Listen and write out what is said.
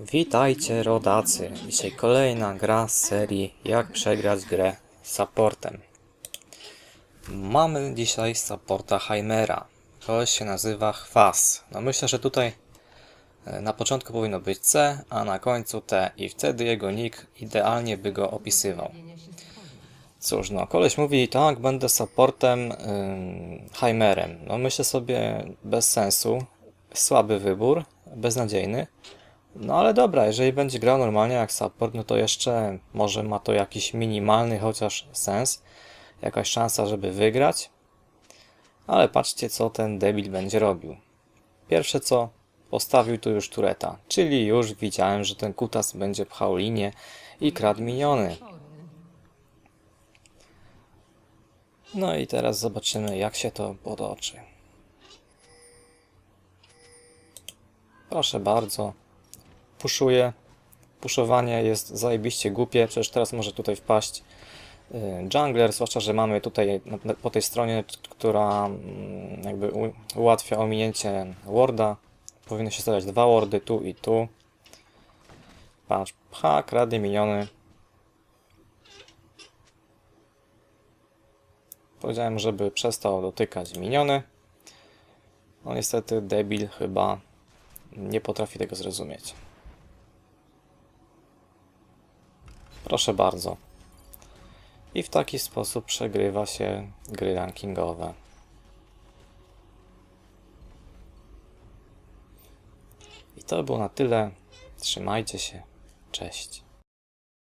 Witajcie rodacy. Dzisiaj kolejna gra z serii Jak przegrać grę z supportem. Mamy dzisiaj supporta Heimera. Koleś się nazywa Chwas. No myślę, że tutaj e, na początku powinno być C, a na końcu T i wtedy jego nick idealnie by go opisywał. Cóż, no, koleś mówi, tak, będę supportem ym, Heimerem. No myślę sobie, bez sensu, słaby wybór, beznadziejny. No ale dobra, jeżeli będzie grał normalnie jak support, no to jeszcze może ma to jakiś minimalny chociaż sens, jakaś szansa, żeby wygrać. Ale patrzcie, co ten debil będzie robił. Pierwsze co, postawił tu już tureta, czyli już widziałem, że ten kutas będzie pchał linię i kradł miniony. No i teraz zobaczymy, jak się to potoczy. Proszę bardzo. Puszuję. Puszowanie jest zajebiście głupie, przecież teraz może tutaj wpaść y, jungler, zwłaszcza, że mamy tutaj po tej stronie, która mm, jakby ułatwia ominięcie warda. Powinno się stawiać dwa wardy tu i tu. Patrz, pcha, kradnie miniony. Powiedziałem, żeby przestał dotykać miniony. No niestety debil chyba nie potrafi tego zrozumieć. Proszę bardzo. I w taki sposób przegrywa się gry rankingowe. I to było na tyle. Trzymajcie się. Cześć.